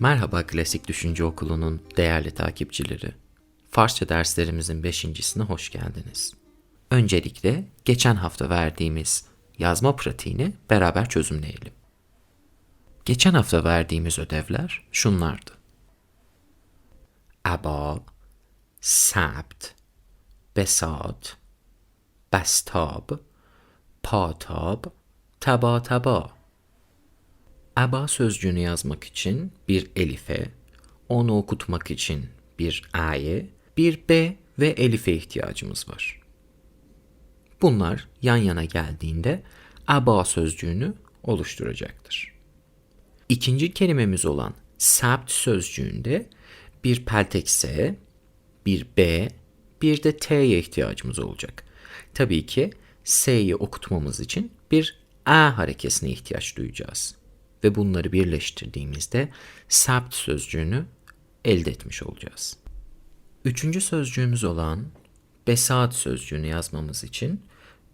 Merhaba Klasik Düşünce Okulu'nun değerli takipçileri. Farsça derslerimizin beşincisine hoş geldiniz. Öncelikle geçen hafta verdiğimiz yazma pratiğini beraber çözümleyelim. Geçen hafta verdiğimiz ödevler şunlardı. Aba, sabt, besat, bestab, patab, taba taba. Aba sözcüğünü yazmak için bir elife, onu okutmak için bir a'ye, bir b ve elife ihtiyacımız var. Bunlar yan yana geldiğinde aba sözcüğünü oluşturacaktır. İkinci kelimemiz olan sabt sözcüğünde bir peltek S, bir B, bir de T'ye ihtiyacımız olacak. Tabii ki S'yi okutmamız için bir A harekesine ihtiyaç duyacağız. Ve bunları birleştirdiğimizde sabt sözcüğünü elde etmiş olacağız. Üçüncü sözcüğümüz olan besat sözcüğünü yazmamız için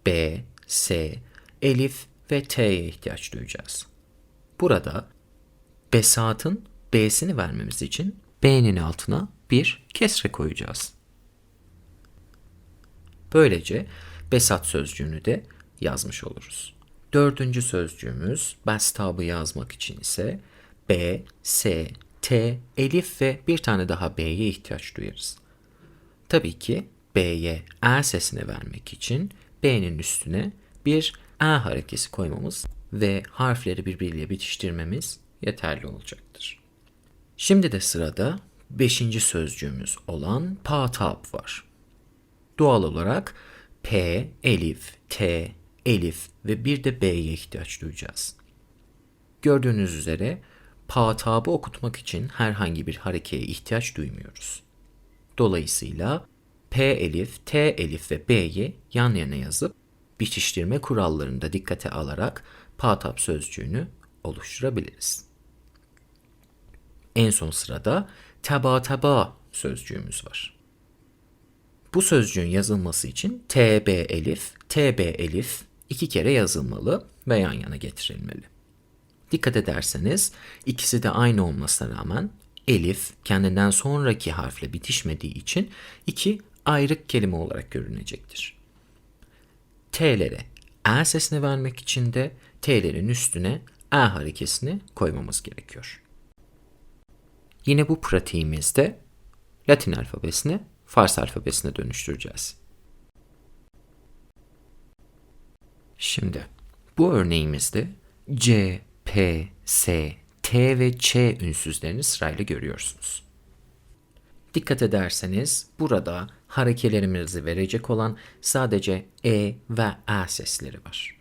B, S, elif ve T'ye ihtiyaç duyacağız. Burada besatın B'sini vermemiz için B'nin altına bir kesre koyacağız. Böylece besat sözcüğünü de yazmış oluruz. Dördüncü sözcüğümüz bestabı yazmak için ise B, S, T, elif ve bir tane daha B'ye ihtiyaç duyarız. Tabii ki B'ye A sesini vermek için B'nin üstüne bir A harekesi koymamız ve harfleri birbiriyle bitiştirmemiz yeterli olacaktır. Şimdi de sırada beşinci sözcüğümüz olan patab var. Doğal olarak P, elif, T, elif ve bir de B'ye ihtiyaç duyacağız. Gördüğünüz üzere patabı okutmak için herhangi bir harekeye ihtiyaç duymuyoruz. Dolayısıyla P elif, T elif ve B'yi yan yana yazıp bitiştirme kurallarını da dikkate alarak patab sözcüğünü oluşturabiliriz. En son sırada taba taba sözcüğümüz var. Bu sözcüğün yazılması için TB elif, TB elif iki kere yazılmalı ve yan yana getirilmeli. Dikkat ederseniz ikisi de aynı olmasına rağmen elif kendinden sonraki harfle bitişmediği için iki ayrık kelime olarak görünecektir. T'lere A sesini vermek için de T'lerin üstüne A harekesini koymamız gerekiyor. Yine bu pratiğimizde Latin alfabesini Fars alfabesine dönüştüreceğiz. Şimdi bu örneğimizde C, P, S, T ve Ç ünsüzlerini sırayla görüyorsunuz. Dikkat ederseniz burada harekelerimizi verecek olan sadece E ve A sesleri var.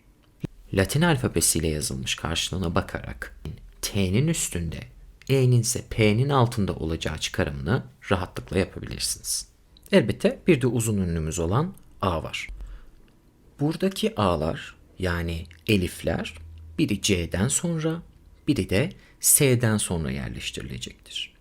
Latin alfabesiyle yazılmış karşılığına bakarak T'nin üstünde E'nin ise P'nin altında olacağı çıkarımını rahatlıkla yapabilirsiniz. Elbette bir de uzun ünlümüz olan A var. Buradaki A'lar yani elifler biri C'den sonra biri de S'den sonra yerleştirilecektir.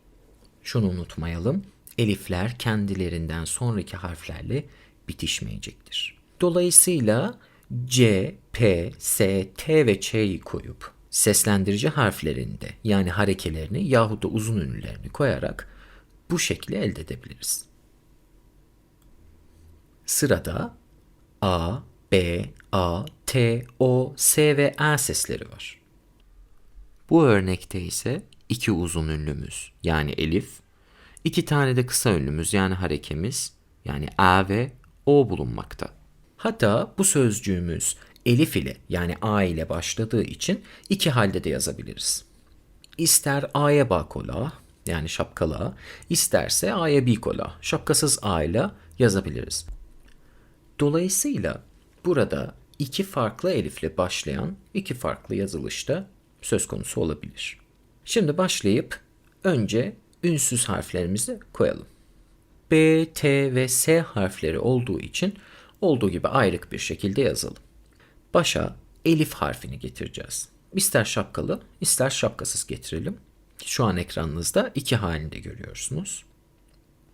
Şunu unutmayalım. Elifler kendilerinden sonraki harflerle bitişmeyecektir. Dolayısıyla C, P, S, T ve Ç'yi koyup seslendirici harflerinde yani harekelerini yahut da uzun ünlülerini koyarak bu şekli elde edebiliriz. Sırada A, B, A, T, O, S ve A sesleri var. Bu örnekte ise iki uzun ünlümüz yani elif, iki tane de kısa ünlümüz yani harekemiz yani A ve O bulunmakta. Hatta bu sözcüğümüz elif ile yani A ile başladığı için iki halde de yazabiliriz. İster A'ya bakola yani şapkalı isterse A'ya bikola şapkasız A ile yazabiliriz. Dolayısıyla burada iki farklı elifle başlayan iki farklı yazılışta söz konusu olabilir. Şimdi başlayıp önce ünsüz harflerimizi koyalım. B, T ve S harfleri olduğu için olduğu gibi ayrık bir şekilde yazalım. Başa elif harfini getireceğiz. İster şapkalı, ister şapkasız getirelim. Şu an ekranınızda iki halinde görüyorsunuz.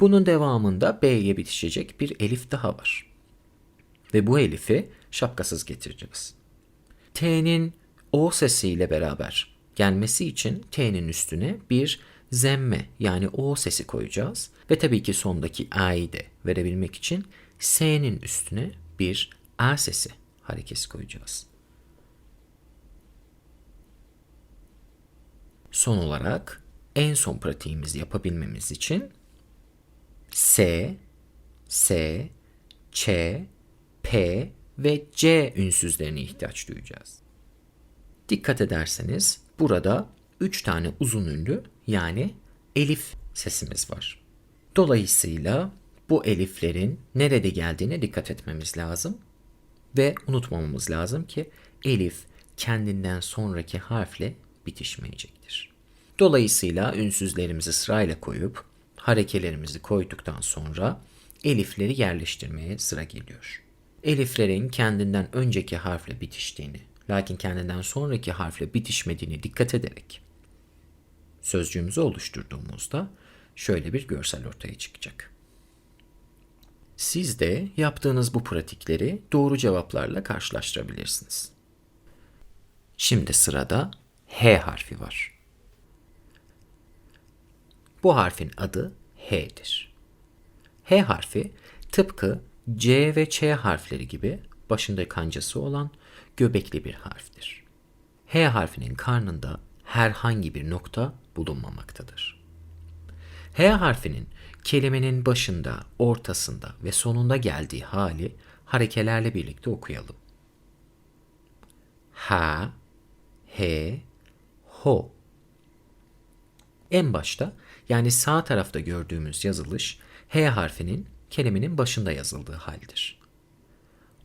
Bunun devamında B'ye bitişecek bir elif daha var. Ve bu elifi şapkasız getireceğiz. T'nin O sesiyle beraber gelmesi için T'nin üstüne bir zemme yani o sesi koyacağız. Ve tabii ki sondaki a'yı de verebilmek için s'nin üstüne bir a sesi harekesi koyacağız. Son olarak en son pratiğimizi yapabilmemiz için S, S, Ç, P ve C ünsüzlerine ihtiyaç duyacağız. Dikkat ederseniz burada 3 tane uzun ünlü yani elif sesimiz var. Dolayısıyla bu eliflerin nerede geldiğine dikkat etmemiz lazım ve unutmamamız lazım ki elif kendinden sonraki harfle bitişmeyecektir. Dolayısıyla ünsüzlerimizi sırayla koyup harekelerimizi koyduktan sonra elifleri yerleştirmeye sıra geliyor. Eliflerin kendinden önceki harfle bitiştiğini, lakin kendinden sonraki harfle bitişmediğini dikkat ederek sözcüğümüzü oluşturduğumuzda şöyle bir görsel ortaya çıkacak. Siz de yaptığınız bu pratikleri doğru cevaplarla karşılaştırabilirsiniz. Şimdi sırada H harfi var. Bu harfin adı H'dir. H harfi tıpkı C ve Ç harfleri gibi başında kancası olan göbekli bir harftir. H harfinin karnında herhangi bir nokta bulunmamaktadır. H harfinin kelimenin başında, ortasında ve sonunda geldiği hali harekelerle birlikte okuyalım. Ha, he, ho. En başta yani sağ tarafta gördüğümüz yazılış H harfinin kelimenin başında yazıldığı haldir.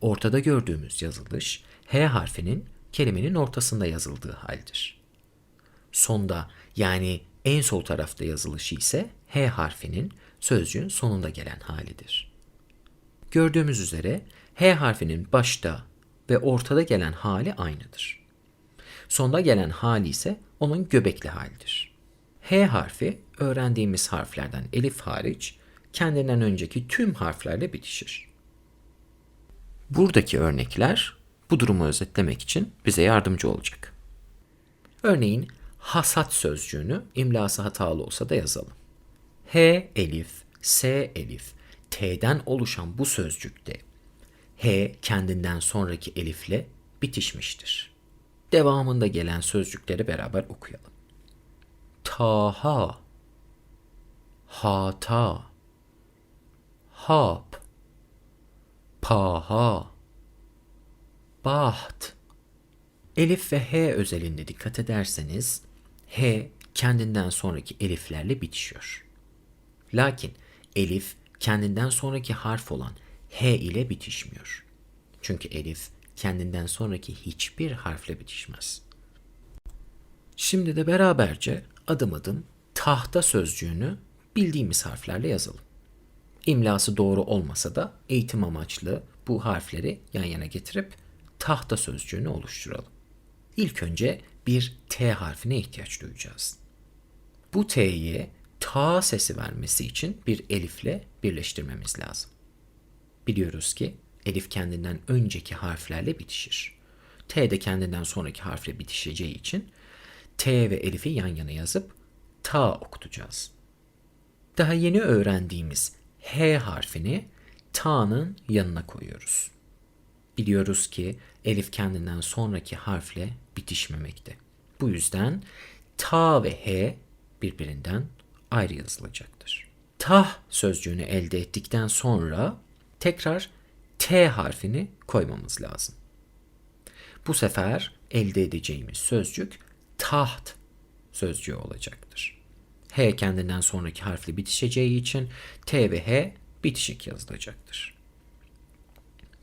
Ortada gördüğümüz yazılış H harfinin kelimenin ortasında yazıldığı haldir. Sonda yani en sol tarafta yazılışı ise H harfinin sözcüğün sonunda gelen halidir. Gördüğümüz üzere H harfinin başta ve ortada gelen hali aynıdır. Sonda gelen hali ise onun göbekli halidir. H harfi öğrendiğimiz harflerden elif hariç kendinden önceki tüm harflerle bitişir. Buradaki örnekler bu durumu özetlemek için bize yardımcı olacak. Örneğin hasat sözcüğünü imlası hatalı olsa da yazalım. H elif, S elif, T'den oluşan bu sözcükte H kendinden sonraki elifle bitişmiştir. Devamında gelen sözcükleri beraber okuyalım. Taha, hata, hap, paha, baht. Elif ve H özelinde dikkat ederseniz H kendinden sonraki eliflerle bitişiyor. Lakin elif kendinden sonraki harf olan H ile bitişmiyor. Çünkü elif kendinden sonraki hiçbir harfle bitişmez. Şimdi de beraberce adım adım tahta sözcüğünü bildiğimiz harflerle yazalım. İmlası doğru olmasa da eğitim amaçlı bu harfleri yan yana getirip tahta sözcüğünü oluşturalım. İlk önce bir T harfine ihtiyaç duyacağız. Bu T'ye ta sesi vermesi için bir elifle birleştirmemiz lazım. Biliyoruz ki elif kendinden önceki harflerle bitişir. T de kendinden sonraki harfle bitişeceği için T ve Elif'i yan yana yazıp ta okutacağız. Daha yeni öğrendiğimiz H harfini ta'nın yanına koyuyoruz. Biliyoruz ki Elif kendinden sonraki harfle bitişmemekte. Bu yüzden ta ve H birbirinden ayrı yazılacaktır. Tah sözcüğünü elde ettikten sonra tekrar T harfini koymamız lazım. Bu sefer elde edeceğimiz sözcük taht sözcüğü olacaktır. H kendinden sonraki harfle bitişeceği için T ve H bitişik yazılacaktır.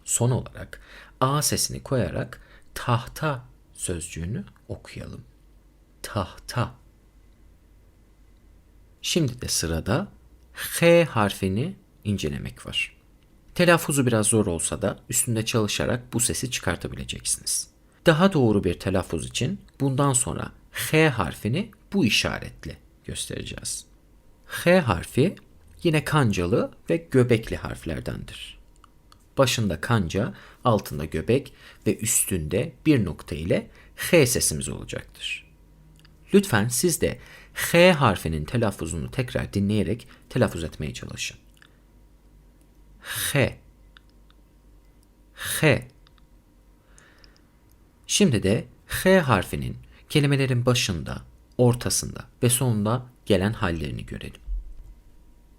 Son olarak A sesini koyarak tahta sözcüğünü okuyalım. Tahta. Şimdi de sırada H harfini incelemek var. Telaffuzu biraz zor olsa da üstünde çalışarak bu sesi çıkartabileceksiniz. Daha doğru bir telaffuz için bundan sonra H harfini bu işaretle göstereceğiz. H harfi yine kancalı ve göbekli harflerdendir. Başında kanca, altında göbek ve üstünde bir nokta ile H sesimiz olacaktır. Lütfen siz de H harfinin telaffuzunu tekrar dinleyerek telaffuz etmeye çalışın. H. H. Şimdi de H harfinin kelimelerin başında, ortasında ve sonunda gelen hallerini görelim.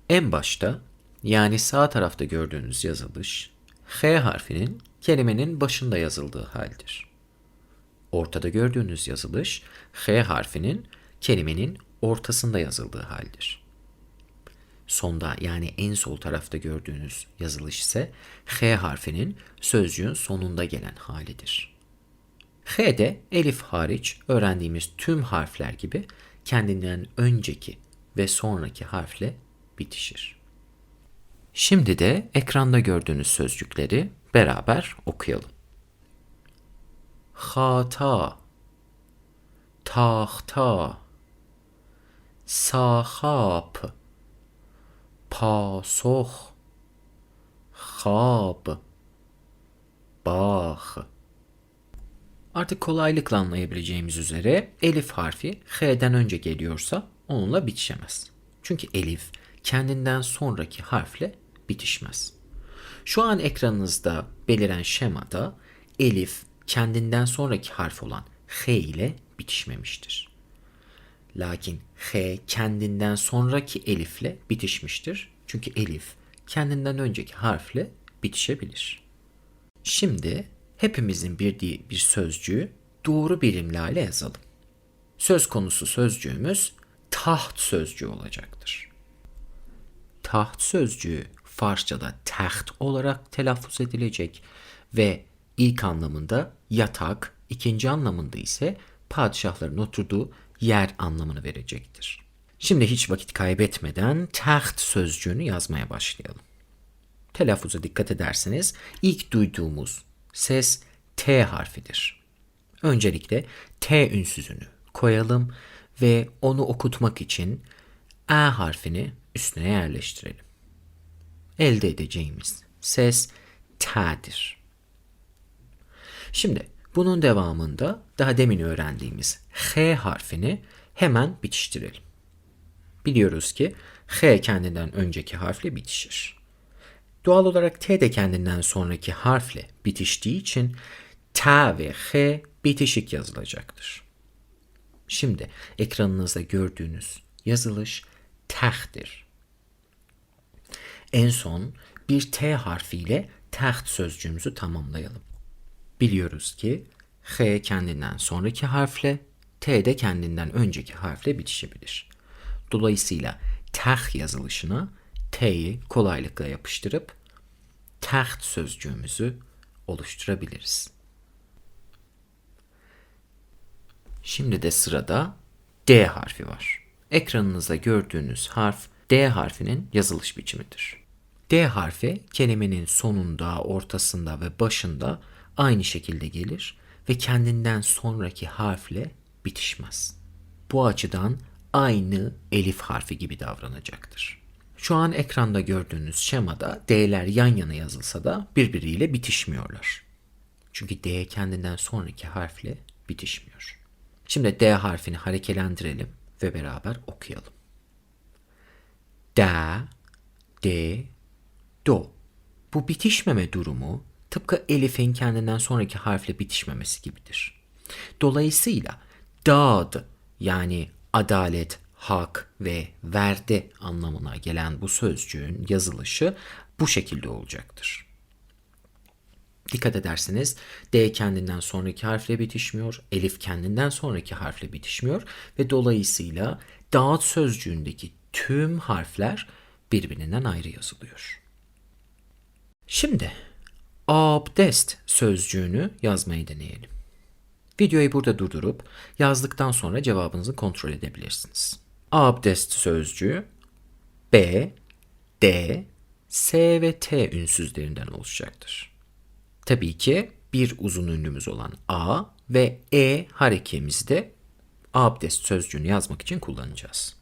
En başta yani sağ tarafta gördüğünüz yazılış H harfinin kelimenin başında yazıldığı haldir. Ortada gördüğünüz yazılış H harfinin kelimenin ortasında yazıldığı haldir. Sonda yani en sol tarafta gördüğünüz yazılış ise H harfinin sözcüğün sonunda gelen halidir. H de elif hariç öğrendiğimiz tüm harfler gibi kendinden önceki ve sonraki harfle bitişir. Şimdi de ekranda gördüğünüz sözcükleri beraber okuyalım. Hata Tahta Sahap Pasoh Khab Bağ Artık kolaylıkla anlayabileceğimiz üzere elif harfi H'den önce geliyorsa onunla bitişemez. Çünkü elif kendinden sonraki harfle bitişmez. Şu an ekranınızda beliren şemada elif kendinden sonraki harf olan H ile bitişmemiştir. Lakin H kendinden sonraki elifle bitişmiştir. Çünkü elif kendinden önceki harfle bitişebilir. Şimdi hepimizin bildiği bir sözcüğü doğru birimlerle yazalım. Söz konusu sözcüğümüz taht sözcüğü olacaktır. Taht sözcüğü Farsçada taht olarak telaffuz edilecek ve ilk anlamında yatak, ikinci anlamında ise padişahların oturduğu yer anlamını verecektir. Şimdi hiç vakit kaybetmeden taht sözcüğünü yazmaya başlayalım. Telaffuza dikkat ederseniz ilk duyduğumuz ses T harfidir. Öncelikle T ünsüzünü koyalım ve onu okutmak için E harfini üstüne yerleştirelim. Elde edeceğimiz ses T'dir. Şimdi bunun devamında daha demin öğrendiğimiz H harfini hemen bitiştirelim. Biliyoruz ki H kendinden önceki harfle bitişir. Doğal olarak T de kendinden sonraki harfle bitiştiği için T ve H bitişik yazılacaktır. Şimdi ekranınızda gördüğünüz yazılış tehtir. En son bir T harfiyle taht sözcüğümüzü tamamlayalım. Biliyoruz ki H kendinden sonraki harfle, T de kendinden önceki harfle bitişebilir. Dolayısıyla tah yazılışına T'yi kolaylıkla yapıştırıp taht sözcüğümüzü oluşturabiliriz. Şimdi de sırada D harfi var. Ekranınızda gördüğünüz harf D harfinin yazılış biçimidir. D harfi kelimenin sonunda, ortasında ve başında aynı şekilde gelir ve kendinden sonraki harfle bitişmez. Bu açıdan aynı elif harfi gibi davranacaktır. Şu an ekranda gördüğünüz şemada D'ler yan yana yazılsa da birbiriyle bitişmiyorlar. Çünkü D kendinden sonraki harfle bitişmiyor. Şimdi D harfini harekelendirelim ve beraber okuyalım. Da, D, Do. Bu bitişmeme durumu tıpkı elifin kendinden sonraki harfle bitişmemesi gibidir. Dolayısıyla dad yani adalet, hak ve verdi anlamına gelen bu sözcüğün yazılışı bu şekilde olacaktır. Dikkat ederseniz D kendinden sonraki harfle bitişmiyor, elif kendinden sonraki harfle bitişmiyor ve dolayısıyla dağıt sözcüğündeki tüm harfler birbirinden ayrı yazılıyor. Şimdi abdest sözcüğünü yazmayı deneyelim. Videoyu burada durdurup yazdıktan sonra cevabınızı kontrol edebilirsiniz. Abdest sözcüğü B, D, S ve T ünsüzlerinden oluşacaktır. Tabii ki bir uzun ünlümüz olan A ve E harekemizi de abdest sözcüğünü yazmak için kullanacağız.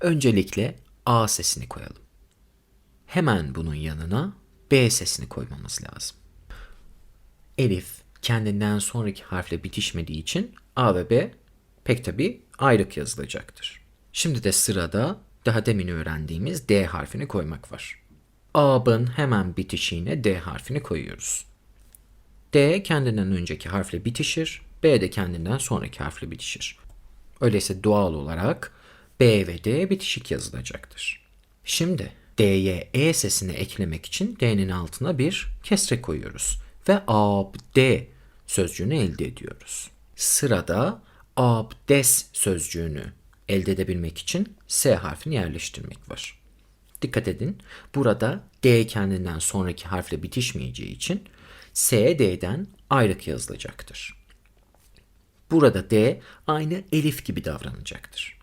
Öncelikle A sesini koyalım. Hemen bunun yanına B sesini koymamız lazım. Elif kendinden sonraki harfle bitişmediği için A ve B pek tabi ayrık yazılacaktır. Şimdi de sırada daha demin öğrendiğimiz D harfini koymak var. Ab'ın hemen bitişiğine D harfini koyuyoruz. D kendinden önceki harfle bitişir, B de kendinden sonraki harfle bitişir. Öyleyse doğal olarak B ve D bitişik yazılacaktır. Şimdi D'ye E sesini eklemek için D'nin altına bir kesre koyuyoruz ve abd sözcüğünü elde ediyoruz. Sırada abdes sözcüğünü elde edebilmek için S harfini yerleştirmek var. Dikkat edin. Burada D kendinden sonraki harfle bitişmeyeceği için S D'den ayrık yazılacaktır. Burada D aynı elif gibi davranacaktır.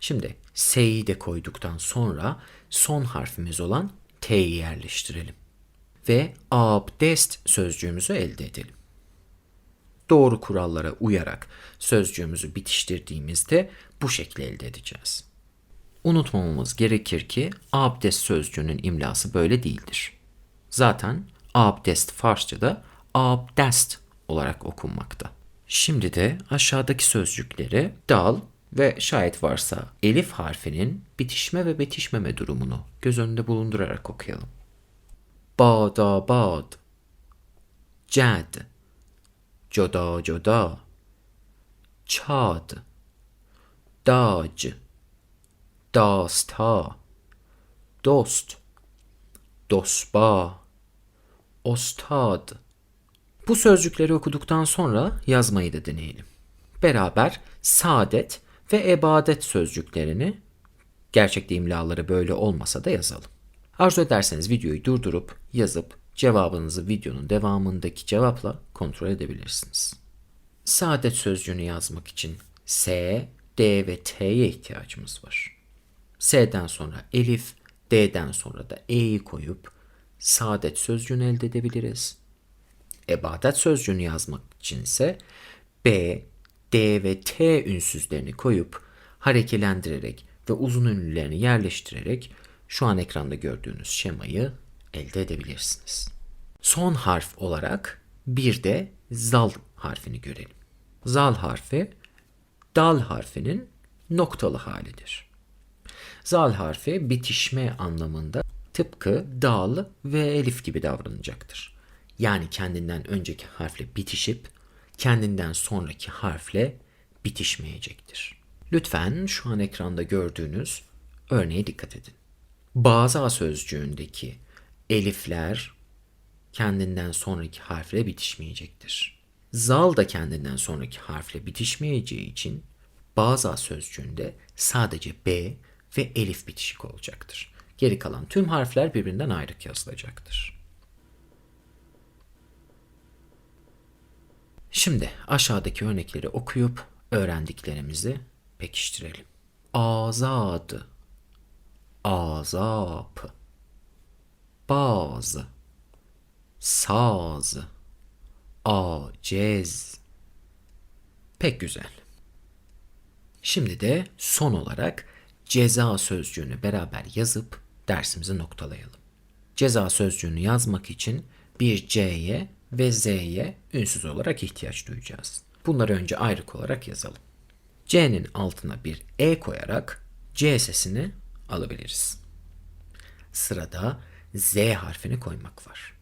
Şimdi S'yi de koyduktan sonra son harfimiz olan T'yi yerleştirelim. Ve abdest sözcüğümüzü elde edelim. Doğru kurallara uyarak sözcüğümüzü bitiştirdiğimizde bu şekli elde edeceğiz. Unutmamamız gerekir ki abdest sözcüğünün imlası böyle değildir. Zaten abdest Farsçada abdest olarak okunmakta. Şimdi de aşağıdaki sözcükleri dal ve şayet varsa elif harfinin bitişme ve bitişmeme durumunu göz önünde bulundurarak okuyalım. Badabad Cad Coda coda Çad Dac Dasta Dost Dosba Ostad Bu sözcükleri okuduktan sonra yazmayı da deneyelim. Beraber saadet ve ebadet sözcüklerini gerçekte imlaları böyle olmasa da yazalım. Arzu ederseniz videoyu durdurup yazıp cevabınızı videonun devamındaki cevapla kontrol edebilirsiniz. Saadet sözcüğünü yazmak için S, D ve T'ye ihtiyacımız var. S'den sonra elif, D'den sonra da E'yi koyup saadet sözcüğünü elde edebiliriz. Ebadet sözcüğünü yazmak için ise B, D ve T ünsüzlerini koyup harekelendirerek ve uzun ünlülerini yerleştirerek şu an ekranda gördüğünüz şemayı elde edebilirsiniz. Son harf olarak bir de zal harfini görelim. Zal harfi dal harfinin noktalı halidir. Zal harfi bitişme anlamında tıpkı dal ve elif gibi davranacaktır. Yani kendinden önceki harfle bitişip kendinden sonraki harfle bitişmeyecektir. Lütfen şu an ekranda gördüğünüz örneğe dikkat edin. Baza sözcüğündeki elifler kendinden sonraki harfle bitişmeyecektir. Zal da kendinden sonraki harfle bitişmeyeceği için baza sözcüğünde sadece B ve elif bitişik olacaktır. Geri kalan tüm harfler birbirinden ayrık yazılacaktır. Şimdi aşağıdaki örnekleri okuyup öğrendiklerimizi pekiştirelim. Azad, azap, bazı, saz, acez. Pek güzel. Şimdi de son olarak ceza sözcüğünü beraber yazıp dersimizi noktalayalım. Ceza sözcüğünü yazmak için bir C'ye ve Z'ye ünsüz olarak ihtiyaç duyacağız. Bunları önce ayrık olarak yazalım. C'nin altına bir E koyarak C sesini alabiliriz. Sırada Z harfini koymak var.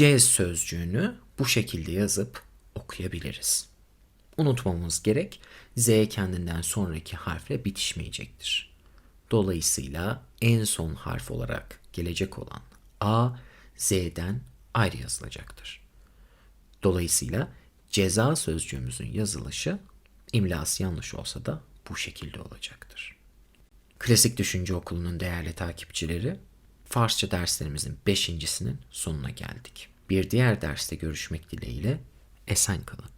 C sözcüğünü bu şekilde yazıp okuyabiliriz. Unutmamamız gerek, Z kendinden sonraki harfle bitişmeyecektir. Dolayısıyla en son harf olarak gelecek olan A, Z'den ayrı yazılacaktır. Dolayısıyla ceza sözcüğümüzün yazılışı imlası yanlış olsa da bu şekilde olacaktır. Klasik Düşünce Okulu'nun değerli takipçileri, Farsça derslerimizin beşincisinin sonuna geldik. Bir diğer derste görüşmek dileğiyle esen kalın.